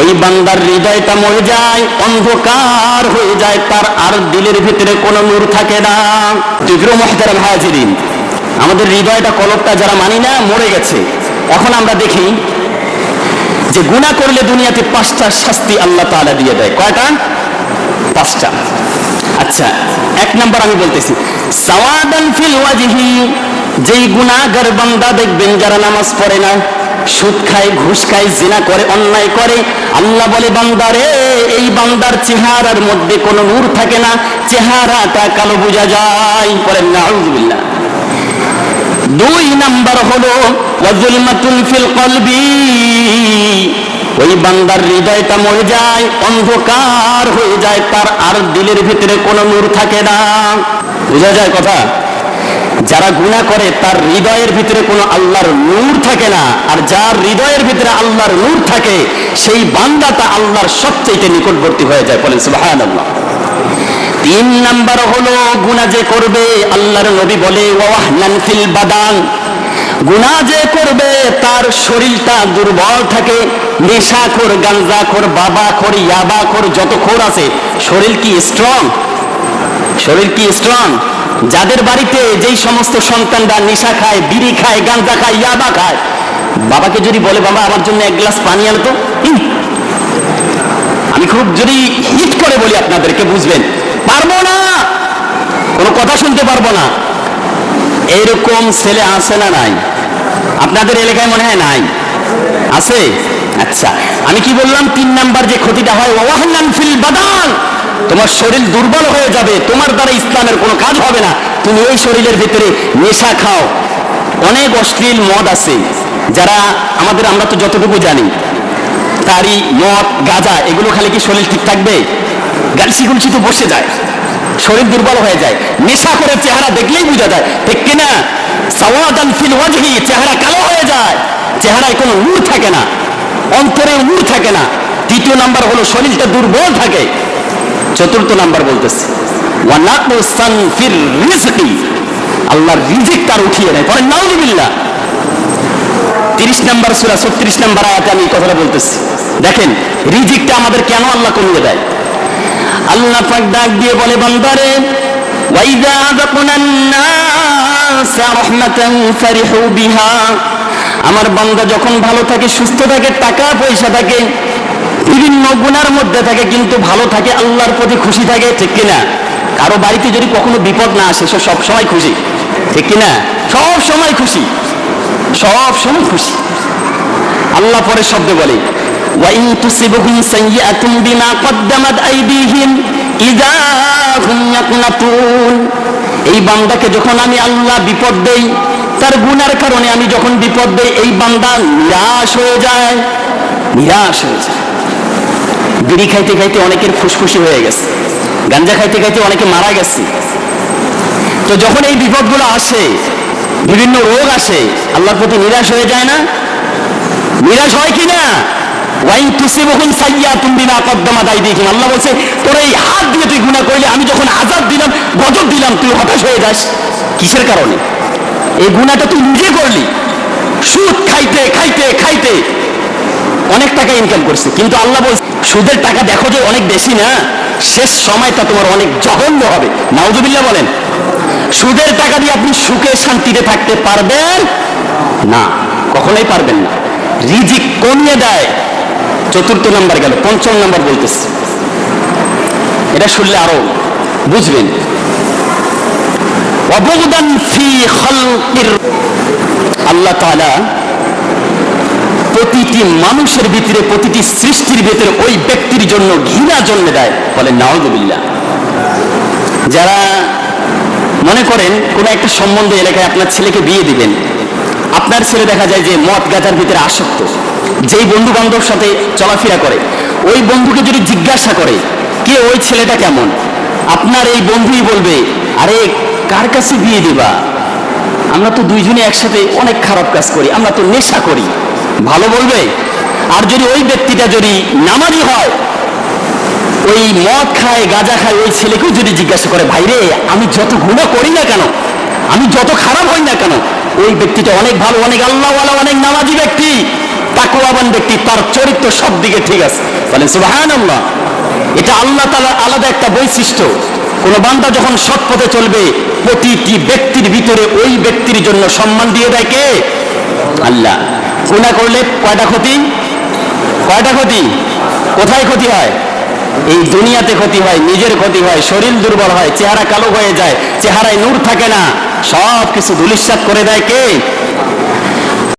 ওই বান্দার হৃদয়টা মরে যায়, অন্ধকার হয়ে যায়, তার আর দিলের ভিতরে কোনো নূর থাকে না। তীব্র মহতারাম হাজিরিন, আমাদের হৃদয়টা কলকটা যারা মানি না, মরে গেছে। এখন আমরা দেখি যে গুনাহ করলে দুনিয়াতে পাঁচটা শাস্তি আল্লাহ তাআলা দিয়ে দেয়। কয়টা? পাঁচটা। আচ্ছা এক নাম্বার আমি বলতেছি, সাওয়াদান ফিল ওয়াজহি। যেই গুনাহগার বান্দা দেখবেন যারা নামাজ পড়ে না, সুদ খায়, ঘুষ খায়, জিনা করে, অন্যায় করে, আল্লাহ বলে বান্দারে এই বান্দার চেহারার মধ্যে কোনো নূর থাকে না, চেহারাটা কালো বোঝা যায়। পরে নাউজুবিল্লাহ। দুই নাম্বার হলো ওয়াজুলমাতুল ফিল কলবি। ওই বান্দার হৃদয়টা মরে যায়, অন্ধকার হয়ে যায়, তার আর দিলের ভিতরে কোনো নূর থাকে না। বোঝা যায় কথা? যারা গুনাহ করে, তার হৃদয়ের ভিতরে কোনো আল্লাহর নূর থাকে না। আর যার হৃদয়ের ভিতরে আল্লাহর নূর থাকে, সেই বান্দাটা আল্লাহর সবচেয়ে নিকটবর্তী হয়ে যায়। বলেন, সুবহানাল্লাহ। তিন নাম্বার হলো, গুনাহ যে করবে, আল্লাহর নবী বলে, ওয়াহনান ফিল বাদান। গুনাহ যে করবে, তার শরীরটা দুর্বল থাকে। নেশাখোর গাঞ্জাখোর বাবাখোর, ইয়াবাখোর, যত খোর আছে, শরীর কি স্ট্রং শরীর কি স্ট্রং যাদের বাড়িতে যেই সমস্ত সন্তানরা নেশা খায় বিড়ি খায় গাঞ্জা খায় ইয়াবা খায় বাবাকে যদি বলে বাবা আমার জন্য এক গ্লাস পানি আনো তো। ইহ, আমি খুব যদি হিট করে বলি আপনাদেরকে বুঝবেন? পারব না! কোনো কথা শুনতে পারব না। এইরকম ছেলে আছে না নাই? আপনাদের এলাকায় মনে হয় নাই? আছে? আচ্ছা আমি কি বললাম? তিন নাম্বার যে ক্ষতিটা হয় ওয়াহনান ফিল বাদান। তোমার শরীর দুর্বল হয়ে যাবে, তোমার দ্বারা ইসলামের কোনো কাজ হবে না। তুমি এই শরীরের ভিতরে নেশা খাও। অনেক অশ্লীল মদ আছে, যারা আমাদের, আমরা তো যতটুকু জানি তারি মদ, গাঁজা, এগুলো খালি কি শরীর ঠিক থাকবে? গালসি গুলসি তো বসে যায়, শরীর দুর্বল হয়ে যায়। নেশা করে চেহারা দেখলেই বোঝা যায়, ঠিক কিনা? চেহারা কালো হয়ে যায়, চেহারায় কোনো নূর থাকে না, অন্তরে নূর থাকে না। তৃতীয় নাম্বার হলো শরীরটা দুর্বল থাকে। চতুর্থ নাম্বার বলতেছে। আল্লাহর রিজিক তার উঠিয়ে নেয়। পরে নাউজুবিল্লাহ তিরিশ নাম্বার সুরা, ছত্রিশ নাম্বার আয়াতে আমি এই কথাটা বলতেছি। দেখেন, রিজিকটা আমাদের কেন আল্লাহ কমিয়ে দেয়? আল্লাহ পাক ডাক দিয়ে বলে, বান্দারে ওয়াইদা আযাকনান নাস রাহমাতান ফারিহু বিহা। আমার বান্দা যখন ভালো থাকে, সুস্থ থাকে, টাকা পয়সা থাকে বিভিন্ন গুণার মধ্যে থাকে, কিন্তু ভালো থাকে, আল্লাহর প্রতি খুশি থাকে, ঠিক কিনা? কারও বাড়িতে যদি কখনো বিপদ না আসে, সে সবসময় খুশি, ঠিক কিনা? সব সময় খুশি সব সময় খুশি। আল্লাহ পরের শব্দ বলে এই বান্দাকে যখন আমি আল্লাহ বিপদ দেই, তার গুণার কারণে আমি যখন বিপদ দেই, এই বান্দা নিরাশ হয়ে যায়, নিরাশ হয়ে যায়। বিড়ি খাইতে খাইতে অনেকের ফুসফুসি হয়ে গেছে। গাঞ্জা খাইতে খাইতে অনেকে মারা গেছে। তো যখন এই বিপদগুলো আসে, বিভিন্ন রোগ আসে, আল্লাহর প্রতি নিরাশ হয়ে যায় না? নিরাশ হয় কি না? আল্লাহ বলছে, তোর এই হাত দিয়ে তুই গুনাহ করলে, আমি যখন আযাব দিলাম, গজব দিলাম, তুই হতাশ হয়ে যাস। কিসের কারণে? এই গুনাহটা তুই নিজে করলি। সুদ খাইতে খাইতে খাইতে অনেক টাকা ইনকাম করছে। কিন্তু আল্লাহ বলছে সুদের টাকা দেখো যে অনেক বেশি না? শেষ সময়টা তোমার অনেক জঘন্য হবে। নাউজুবিল্লাহ বলেন, সুদের টাকা দিয়ে আপনি সুখে শান্তিতে থাকতে পারবেন না, কখনোই পারবেন না। রিজিক কমিয়ে দেয়। চতুর্থ নাম্বার গেল, পঞ্চম নাম্বার বলতেছে। এটা শুনলে আরও বুঝবেন। অবদান ফি আল্লাহ তাআলা প্রতিটি মানুষের ভিতরে প্রতিটি সৃষ্টির ভিতরে ওই ব্যক্তির জন্য ঘৃণা জন্মে দেয়, বলে নাওজুবিল্লাহ যারা মনে করেন কোন একটা সম্বন্ধে এলাকায় আপনার ছেলেকে বিয়ে দিবেন, আপনার ছেলে দেখা যায় যে মদ গাজার ভিতরে আসক্ত, যেই বন্ধু বান্ধব সাথে চলাফেরা করে, ওই বন্ধুকে যদি জিজ্ঞাসা করে, কে ওই ছেলেটা কেমন? আপনার এই বন্ধুই বলবে, আরে, কার কাছে বিয়ে দিবা? আমরা তো দুইজনে একসাথে অনেক খারাপ কাজ করি, আমরা তো নেশা করি। ভালো বলবে? আর যদি ওই ব্যক্তিটা যদি নামাজি হয়, ওই মদ খায়, গাঁজা খায়, ওই ছেলেকেও যদি জিজ্ঞাসা করে ভাইরে আমি যত গুণা করি না কেন? আমি যত খারাপ হই না কেন? ওই ব্যক্তিটা অনেক ভালো, অনেক আল্লাহওয়ালা, অনেক নামাজি ব্যক্তি তাকুয়াবান ব্যক্তি, তার চরিত্র সব দিকে ঠিক আছে। বলেন সুবাহান আল্লাহ এটা আল্লাহ তালার আলাদা একটা বৈশিষ্ট্য। কোন বান্দা যখন সৎ পথে চলবে, প্রতিটি ব্যক্তির ভিতরে ওই ব্যক্তির জন্য সম্মান দিয়ে দেয় কে? আল্লাহ। গুণা করলে কয়টা ক্ষতি? কয়টা ক্ষতি? কোথায় ক্ষতি হয়? এই দুনিয়াতে ক্ষতি হয়, নিজের ক্ষতি হয়, শরীর দুর্বল হয়, চেহারা কালো হয়ে যায়, চেহারায় নূর থাকে না। সব কিছু ধুলিশ্বাস করে দেয় কে?